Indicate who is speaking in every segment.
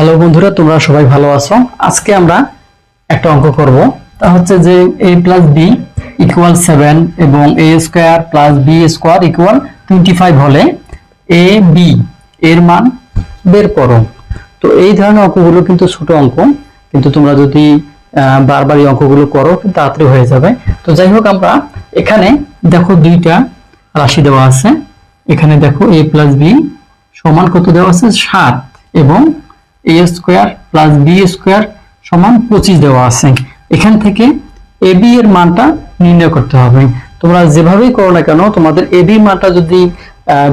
Speaker 1: Hello বন্ধুরা, তোমরা সবাই ভালো আছো? আজকে আমরা একটা অঙ্ক করব। তা হচ্ছে যে a plus B equal seven এবং A square plus B square equal twenty five হলে এ বি এর মান বের করো। তো এই ধরনের অঙ্কগুলো কিন্তু ছোট অঙ্ক, কিন্তু তোমরা যদি বারবার এই অঙ্কগুলো করো তাড়াতাড়ি হয়ে যাবে। তো যাই হোক, আমরা এখানে দেখো দুইটা রাশি দেওয়া আছে। এখানে দেখো এ প্লাস বি সমান কত দেওয়া আছে? সাত এবং A square plus B square সমান পঁচিশ দেওয়া আছে। এখান থেকে এ বি এর মানটা নির্ণয় করতে হবে। তোমরা যেভাবেই করো না কেন, তোমাদের এ মানটা যদি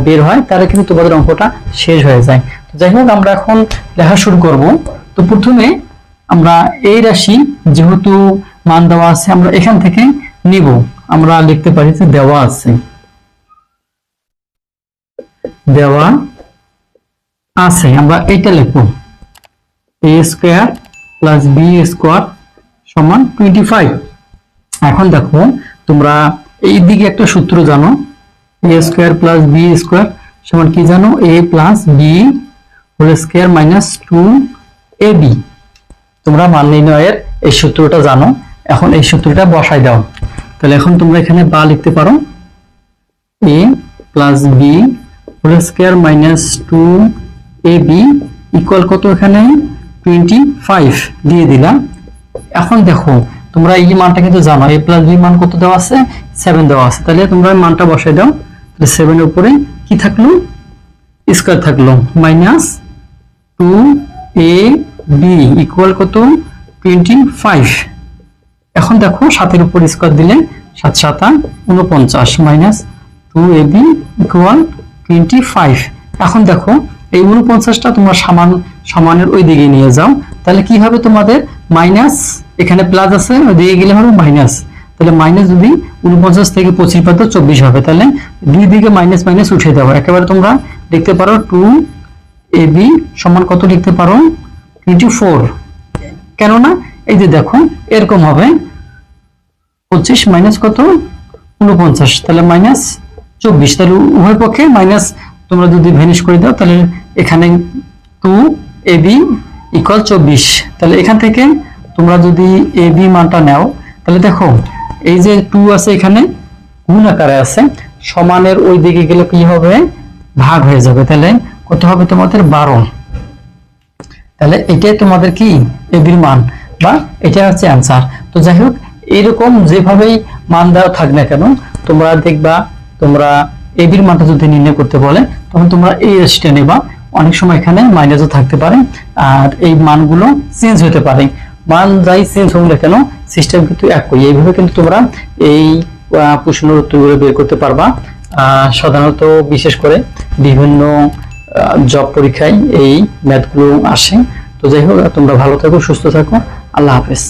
Speaker 1: বের হয়, তাহলে কিন্তু তোমাদের অঙ্কটা শেষ হয়ে যায়। তো যাই হোক, আমরা এখন লেখা শুরু করব। তো প্রথমে আমরা এই রাশি যেহেতু মান দেওয়া আছে, আমরা এখান থেকে নিব। আমরা লিখতে পারি যে দেওয়া আছে। দেওয়া আছে, আমরা এটা লিখব। A square plus B square সমান টোয়েন্টি ফাইভ এখন দেখো, তোমরা এই দিকে একটা সূত্র জানো A square plus B square সমান কি জানো? A plus B whole square minus two A B তোমরা মান নির্ণয়ের এই সূত্রটা জানো, এখন এই সূত্রটা বসাই দাও। তাহলে এখন তোমরা এখানে বা লিখতে পারো A plus B whole square minus two A B equal কত এখানে? টোয়েন্টি ফাইভ দিয়ে দিলাম। এখন দেখো, তোমরা এই মানটা কিন্তু জানো এ প্লাস বি মান কত দেওয়া আছে? সেভেন দেওয়া আছে। তাহলে তোমরা মানটা বসাই দাও। তাহলে সেভেনের উপরে কি থাকল? স্কোয়ার থাকল। মাইনাস টু ইকুয়াল কত? টোয়েন্টি ফাইভ এখন দেখো, সাতের উপর স্কোয়ার দিলে সাত সাতা উনপঞ্চাশ minus two A B equal twenty five এখন দেখো এই উনপঞ্চাশটা তোমার সমান, সমানের ওই দিকে নিয়ে যাও। তাহলে কি হবে তোমাদের? মাইনাস, এখানে প্লাস আছে, ওই দিকে গেলে হবে মাইনাস তাহলে মাইনাস যদি উনপঞ্চাশ থেকে পঁচিশ পাতো চব্বিশ হবে, তাহলে দুই দিকে মাইনাস মাইনাস উঠে দেবো একেবারে তোমরা লিখতে পারো টু এ বি সমান কত লিখতে পারো? টোয়েন্টি ফোর কেননা, এই যে দেখো, এরকম হবে। পঁচিশ মাইনাস কত? উনপঞ্চাশ তাহলে মাইনাস চব্বিশ। তাহলে উভয় পক্ষে মাইনাস তোমরা যদি ভ্যানিশ করে দাও, তাহলে এখানে টু এ বি ইকুয়াল চব্বিশ। তাহলে এখান থেকে তোমরা যদি এ বি মানটা নাও, তাহলে দেখো, এই যে টু আছে এখানে, গুণ আকারে আছে, সমানের ওই দিকে গেলে কি হবে? ভাগ হয়ে যাবে। তাহলে কত হবে তোমাদের? বারো। তাহলে এটাই তোমাদের কি? এ এবির মান। বা এটা হচ্ছে অ্যান্সার তো যাই হোক এরকম যেভাবেই মান দেওয়া থাক না কেন, তোমরা দেখবা, তোমরা এবির মানটা যদি নির্ণয় করতে বলে, তখন তোমরা এই রাশিটা নেবা। অনেক সময় এখানে মাইনাসও থাকতে পারে, আর এই মানগুলো চেঞ্জ হতে পারে। মান যাই চেঞ্জ হোক না কেন সিস্টেম কিন্তু একই। এইভাবে কিন্তু তোমরা এই প্রশ্নের উত্তরগুলো বের করতে পারবা। সাধারণত বিশেষ করে বিভিন্ন জব পরীক্ষায় এই ম্যাথগুলো আসে। তো যাই হোক, তোমরা ভালো থাকো, সুস্থ থাকো। আল্লাহ হাফেজ।